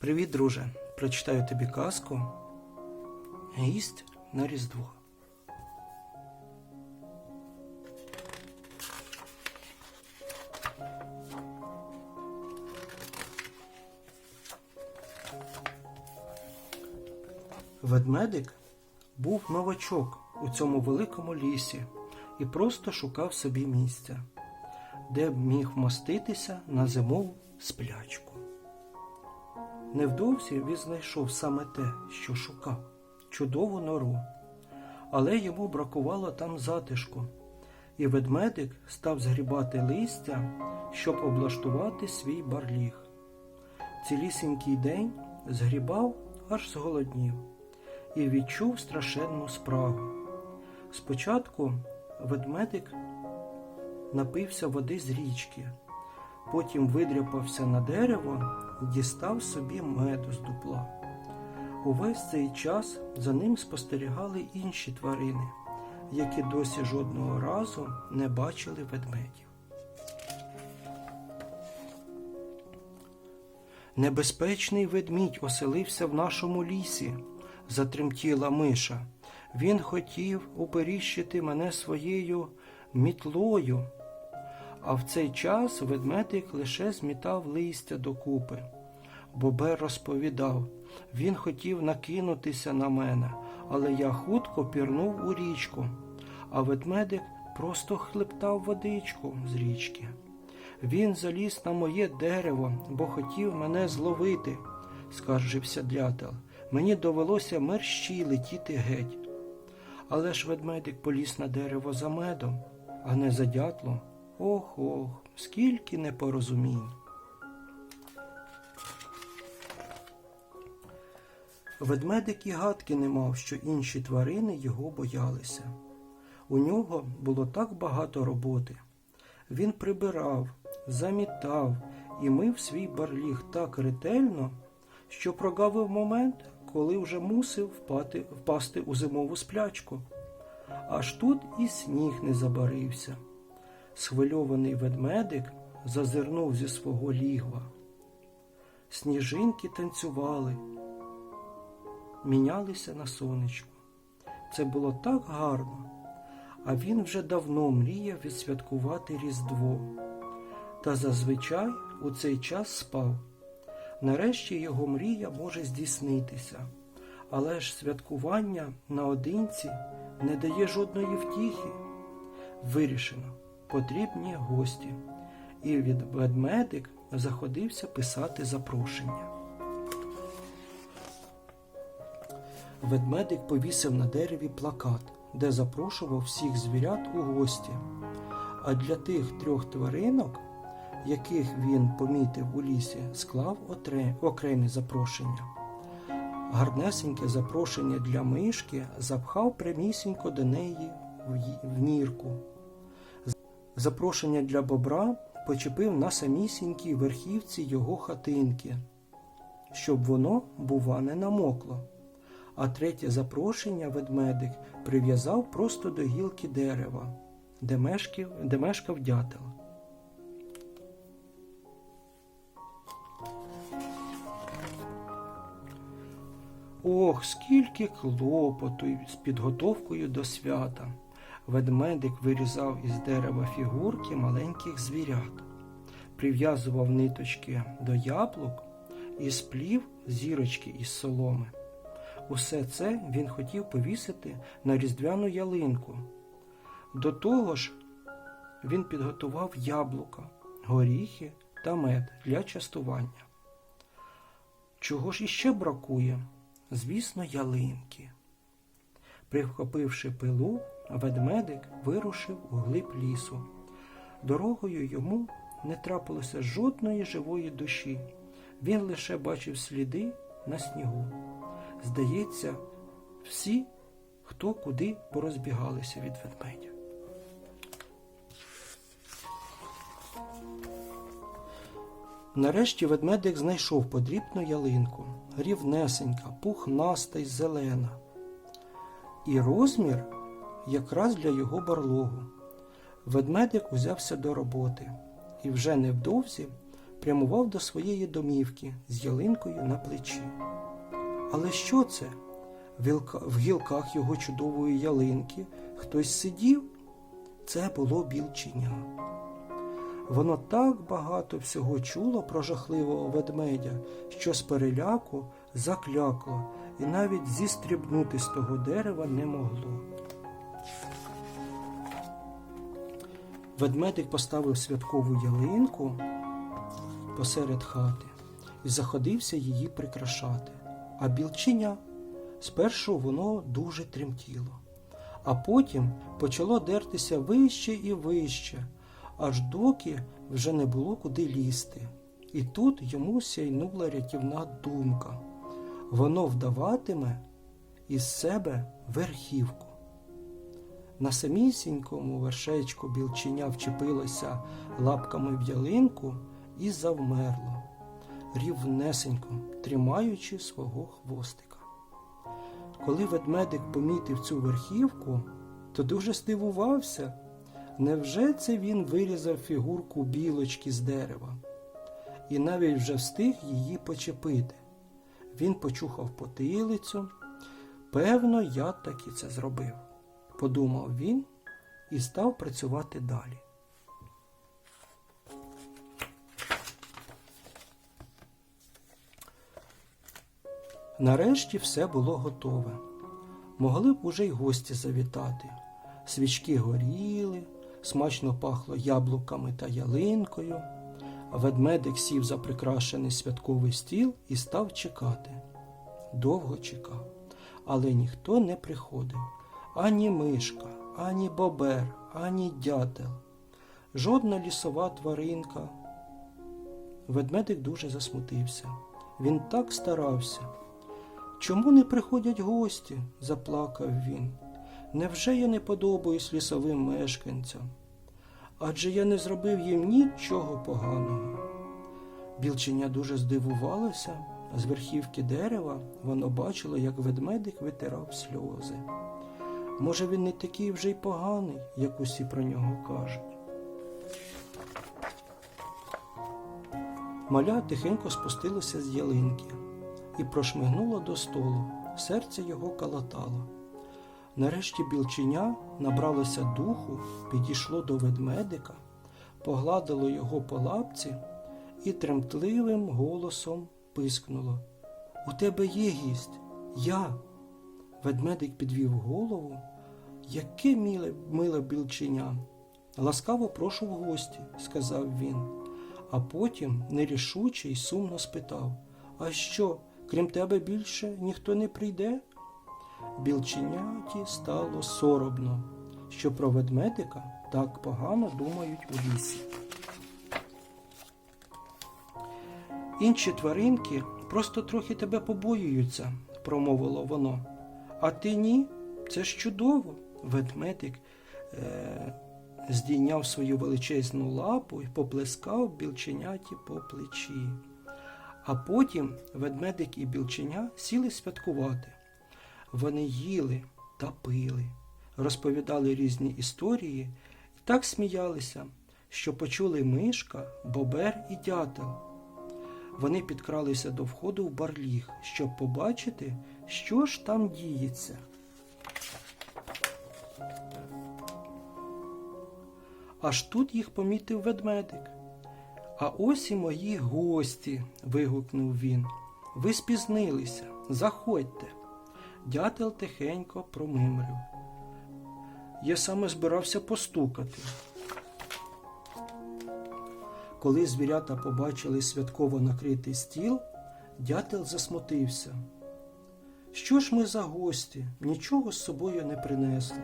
Привіт, друже! Прочитаю тобі казку. Гість на Різдво. Ведмедик був новачок у цьому великому лісі і просто шукав собі місця, де б міг вмоститися на зимову сплячку. Невдовзі він знайшов саме те, що шукав чудову нору, але йому бракувало там затишку, і ведмедик став згрібати листя, щоб облаштувати свій барліг. Цілісінький день згрібав, аж зголоднів, і відчув страшенну спрагу. Спочатку ведмедик напився води з річки, потім видряпався на дерево дістав собі меду з дупла. Увесь цей час за ним спостерігали інші тварини, які досі жодного разу не бачили ведмедів. Небезпечний ведмідь оселився в нашому лісі, затремтіла миша. Він хотів уперіщити мене своєю мітлою. А в цей час ведмедик лише змітав листя докупи. Бобер розповідав, він хотів накинутися на мене, але я хутко пірнув у річку, а ведмедик просто хлептав водичку з річки. Він заліз на моє дерево, бо хотів мене зловити, скаржився дятел. Мені довелося мерщій летіти геть. Але ж ведмедик поліз на дерево за медом, а не за дятлом. Ох ох, скільки непорозумінь. Ведмедик і гадки не мав, що інші тварини його боялися. У нього було так багато роботи. Він прибирав, замітав і мив свій барліг так ретельно, що прогавив момент, коли вже мусив впати, впасти у зимову сплячку. Аж тут і сніг не забарився. Схвильований ведмедик зазирнув зі свого лігва. Сніжинки танцювали, мінялися на сонечку. Це було так гарно, а він вже давно мріяв відсвяткувати Різдво. Та зазвичай у цей час спав. Нарешті його мрія може здійснитися, але ж святкування наодинці не дає жодної втіхи. Вирішено, потрібні гості, і від ведмедик заходився писати запрошення. Ведмедик повісив на дереві плакат, де запрошував всіх звірят у гості. А для тих трьох тваринок, яких він помітив у лісі, склав окремі запрошення. Гарнесеньке запрошення для мишки запхав прямісінько до неї в нірку. Запрошення для бобра почепив на самісінькій верхівці його хатинки, щоб воно, бува, не намокло. А третє запрошення ведмедик прив'язав просто до гілки дерева, де мешкав, де мешкав дятел. Ох, скільки клопоту з підготовкою до свята. Ведмедик вирізав із дерева фігурки маленьких звірят, прив'язував ниточки до яблук і сплів зірочки із соломи. Усе це він хотів повісити на різдвяну ялинку. До того ж, він підготував яблука, горіхи та мед для частування. Чого ж іще бракує? Звісно, ялинки. Прихопивши пилу, ведмедик вирушив у глиб лісу. Дорогою йому не трапилося жодної живої душі. Він лише бачив сліди на снігу. Здається, всі, хто куди порозбігалися від ведмедя. Нарешті ведмедик знайшов подрібну ялинку, рівнесенька, пухнаста й зелена. І розмір якраз для його барлогу. Ведмедик узявся до роботи і вже невдовзі прямував до своєї домівки з ялинкою на плечі. Але що це? В гілках його чудової ялинки хтось сидів? Це було білченя. Воно так багато всього чуло про жахливого ведмедя, що з переляку заклякло і навіть зістрібнути з того дерева не могло. Ведмедик поставив святкову ялинку посеред хати і заходився її прикрашати. А білченя спершу воно дуже тремтіло, а потім почало дертися вище і вище, аж доки вже не було куди лізти. І тут йому сяйнула рятівна думка. Воно вдаватиме із себе верхівку. На самісінькому вершечку білченя вчепилося лапками в ялинку і завмерло, рівнесенько тримаючи свого хвостика. Коли ведмедик помітив цю верхівку, то дуже здивувався. Невже це він вирізав фігурку білочки з дерева і навіть вже встиг її почепити? Він почухав потилицю. Певно, я таки це зробив, подумав він і став працювати далі. Нарешті все було готове. Могли б уже й гості завітати. Свічки горіли, смачно пахло яблуками та ялинкою. Ведмедик сів за прикрашений святковий стіл і став чекати. Довго чекав, але ніхто не приходив. Ані мишка, ані бобер, ані дятел, жодна лісова тваринка. Ведмедик дуже засмутився. Він так старався. Чому не приходять гості? заплакав він. Невже я не подобаюсь лісовим мешканцям? Адже я не зробив їм нічого поганого. Білченя дуже здивувалося, а з верхівки дерева воно бачило, як ведмедик витирав сльози. Може, він не такий вже й поганий, як усі про нього кажуть. Маля тихенько спустилося з ялинки і прошмигнуло до столу. Серце його калатало. Нарешті білченя набралося духу, підійшло до ведмедика, погладило його по лапці і тремтливим голосом пискнуло. У тебе є гість, я. Ведмедик підвів голову. Яке миле, миле білченя. Ласкаво прошу в гості, сказав він, а потім нерішуче й сумно спитав А що, крім тебе більше ніхто не прийде? Білченяті стало соромно, що про ведмедика так погано думають у лісі. Інші тваринки просто трохи тебе побоюються, промовило воно. А ти ні? Це ж чудово. Ведмедик е- здійняв свою величезну лапу і поплескав білченяті по плечі. А потім ведмедик і білченя сіли святкувати. Вони їли та пили, розповідали різні історії і так сміялися, що почули мишка, бобер і дятел. Вони підкралися до входу в барліг, щоб побачити, що ж там діється. Аж тут їх помітив ведмедик. А ось і мої гості. вигукнув він. Ви спізнилися, заходьте. Дятел тихенько промимрив. Я саме збирався постукати. Коли звірята побачили святково накритий стіл, дятел засмутився. Що ж ми за гості? Нічого з собою не принесли.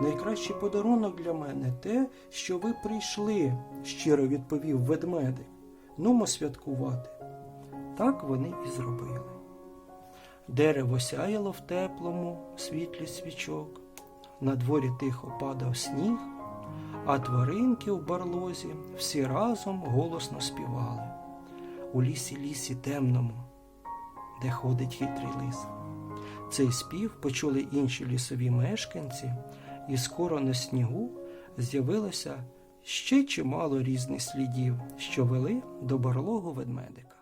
Найкращий подарунок для мене те, що ви прийшли, щиро відповів ведмедик. Нумо святкувати. Так вони і зробили. Дерево сяяло в теплому світлі свічок, на дворі тихо падав сніг, а тваринки в барлозі всі разом голосно співали. У лісі лісі темному, де ходить хитрий лис. Цей спів почули інші лісові мешканці, і скоро на снігу з'явилося ще чимало різних слідів, що вели до барлогу ведмедика.